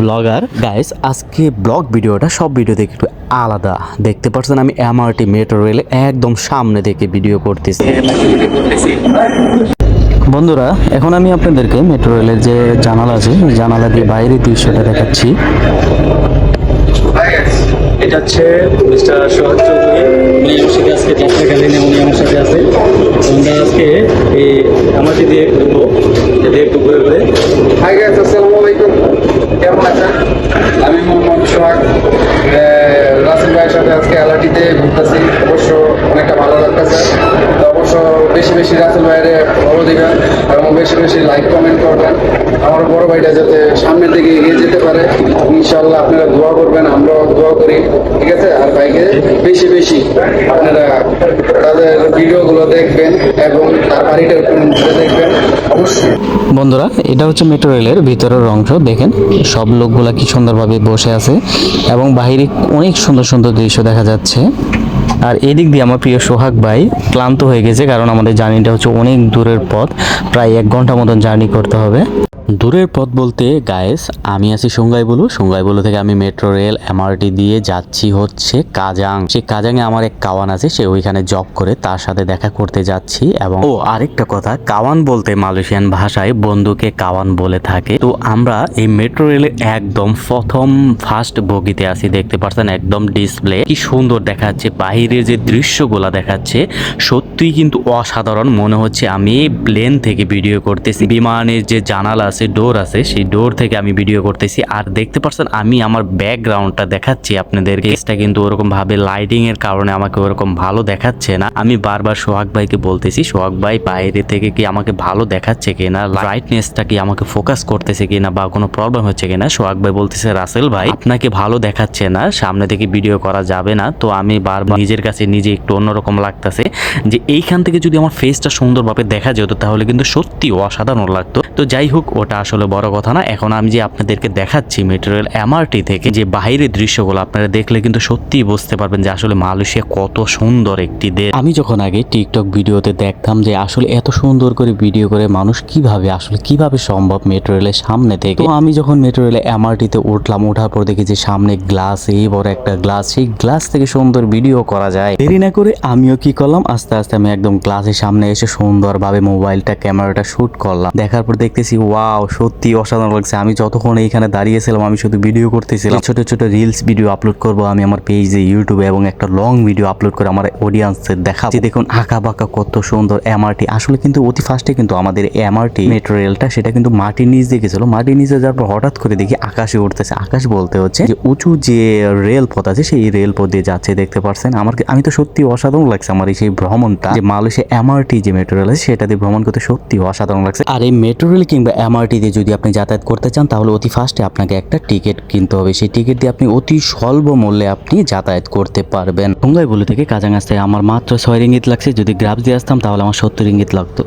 Blogger guys আজকে blog ভিডিওটা সব ভিডিও থেকে একটু আলাদা। দেখতে পাচ্ছেন আমি এমআরটি মেট্রো রেলে একদম সামনে থেকে ভিডিও করতেছি। বন্ধুরা এখন আমি আপনাদেরকে মেট্রো রেলের যে জানালা আছে জানালা দিয়ে বাইরের দৃশ্যটা দেখাচ্ছি। এটা হচ্ছে মিস্টার সোহাগ চৌধুরী। উনি আমার সাথে আজকে যাত্রাকালীন উনি আমার সাথে আছে। আমরা আজকে এই আসসালামু কেমন আছেন? আমি মোহাম্মদ সোহাগ। রাসেল ভাইয়ের সাথে আজকে এলাটিতে ঘুরতেছি। অবশ্য অনেকটা ভালো লাগতেছে। অবশ্য বেশি বেশি রাসেল ভাইয়ের ফলো দিবেন এবং বেশি বেশি লাইক কমেন্ট করবেন। আমার বড় ভাইটা যাতে সামনের দিকে এগিয়ে যেতে পারে ইনশাল্লাহ আপনারা দোয়া করবেন, আমরাও দোয়া করি, ঠিক আছে? আর ভাইকে বেশি বেশি আপনারা তাদের ভিডিওগুলো দেখবেন এবং তার বাড়িটা একটু ঘুরে দেখবেন। বন্ধুরা, এটা হচ্ছে মেট্রো রেলের ভিতরের অংশ, দেখেন। সব লোকগুলা কি সুন্দরভাবে বসে আছে এবং বাহিরে অনেক সুন্দর সুন্দর দৃশ্য দেখা যাচ্ছে। আর এদিক দিয়ে আমার প্রিয় সোহাগ ভাই ক্লান্ত হয়ে গেছে, কারণ আমাদের জার্নিটা হচ্ছে অনেক দূরের পথ, প্রায় এক ঘণ্টা মতন জার্নি করতে হবে। দূরের পথ বলতে গায়েস আমি আছি সোঙ্গাইবুলু। সোঙ্গাইবুলু থেকে আমি মেট্রো রেল এমআরটি দিয়ে যাচ্ছি হচ্ছে কাজাং। সেই কাজাংয়ে আমার এক কাওয়ান আছে, সে ওইখানে জব করে, তার সাথে দেখা করতে যাচ্ছি এবং ও, আরেকটা কথা, কাওয়ান বলতে মালয়েশিয়ান ভাষায় বন্ধুকে কাওয়ান বলে থাকে। তো আমরা এই মেট্রো রেলে একদম প্রথম ফার্স্ট বগিতে আছি, দেখতে পাচ্ছেন একদম ডিসপ্লে কি সুন্দর দেখাচ্ছে, বাইরের যে দৃশ্যগুলা দেখাচ্ছে, সত্যিই কিন্তু অসাধারণ। মনে হচ্ছে আমি প্লেন থেকে ভিডিও করতেছি। বিমানের যে জানালা আছে ডোর আছে, সেই ডোর থেকে আমি ভিডিও করতেছি। আর দেখতে পাচ্ছেন আমি আমার ব্যাকগ্রাউন্ডটা দেখাচ্ছি আপনাদের কেসটা কিন্তু ওরকম ভাবে লাইটিং এর কারণে আমাকে ওরকম ভালো দেখাচ্ছে না। আমি বারবার সোহাগ ভাইকে বলতেছি, সোহাগ ভাই বাইরে থেকে কি আমাকে ভালো দেখাচ্ছে কিনা? ব্রাইটনেসটা কি আমাকে ফোকাস করতেছে কিনা বা কোনো প্রবলেম হচ্ছে কিনা? সোহাগ ভাই বলতেছে, রাসেল ভাই, আপনাকে ভালো দেখাচ্ছে না, সামনে থেকে ভিডিও করা যাবে না। তো আমি বারবার নিজের কাছে নিজে একটু অন্যরকম লাগতেছে যে, এইখান থেকে যদি আমার ফেসটা সুন্দরভাবে দেখা যেত, তাহলে কিন্তু সত্যি অসাধারণ লাগতো। তো যাই হোক ওটা আসলে বড় কথা না। এখন আমি যে আপনাদেরকে দেখাচ্ছি মেটেরিয়াল এমআরটি থেকে যে বাইরের দৃশ্যগুলো আপনারা দেখলে কিন্তু সত্যিই বুঝতে পারবেন যে আসলে মালয়েশিয়া কত সুন্দর একটি দেশ। আমি যখন আগে টিকটক ভিডিওতে দেখতাম যে আসলে এত সুন্দর করে ভিডিও করে মানুষ কীভাবে আসলে কীভাবে সম্ভব মেট্রো রেলের সামনে থেকে। তো আমি যখন মেট্রো রেলে এমআরটিতে উঠলাম, ওঠার পর দেখি যে সামনে গ্লাস এই বড় একটা গ্লাস সেই গ্লাস থেকে সুন্দর ভিডিও করা যায়। দেরি না করে আমিও কি করলাম? আস্তে আস্তে আমি একদম গ্লাসের সামনে এসে সুন্দরভাবে মোবাইলটা ক্যামেরাটা শুট করলাম। দেখার পর দেখতেছি ওয়াও, সত্যি অসাধারণ লাগছে। আমি যতক্ষণ এইখানে দাঁড়িয়েছিলাম, আমি শুধু ভিডিও করতেছিলাম। ছোট ছোট রিলস ভিডিও আপলোড করব আমি আমার পেজে ইউটিউবে এবং একটা লং ভিডিও আপলোড করে আমার অডিয়েন্সের দেখা দেখুন আঁকা বাঁকা কত সুন্দর এমআরটি আসলে কিন্তু অতি ফার্স্টে কিন্তু আমাদের এমআরটি মেট্রো রেলটা সেটা কিন্তু মাটির নিচ দিয়ে গেছিল। মাটির নিচে যাওয়ার পর হঠাৎ করে দেখি আকাশে উঠতেছে আকাশ বলতে হচ্ছে যে উঁচু যে রেল পথ আছে, সেই রেল পথ দিয়ে যাচ্ছে, দেখতে পারছেন? আমার আমি তো সত্যি অসাধারণ লাগছে আমার এই সেই ভ্রমণটা। যে মালয়েশিয়া এমআরটি যে মেট্রো রেল আছে, সেটা দিয়ে ভ্রমণ করতে সত্যি অসাধারণ লাগছে। আর এই মেট্রো রেল কিংবা এমআরটি দিয়ে যদি আপনি যাতায়াত করতে চান, তাহলে অতি ফার্স্টে আপনাকে একটা টিকিট কিনতে হবে। সেই টিকিট দিয়ে আপনি অতি স্বল্প মূল্যে আপনি যাতায়াত করতে পারবেন। বলে থেকে কাজাং আসতে আমার মাত্র ছয় রিঙ্গিত লাগছে। যদি গ্রাফ দিয়ে আসতাম, তাহলে আমার সত্তর রিঙ্গিত লাগতো।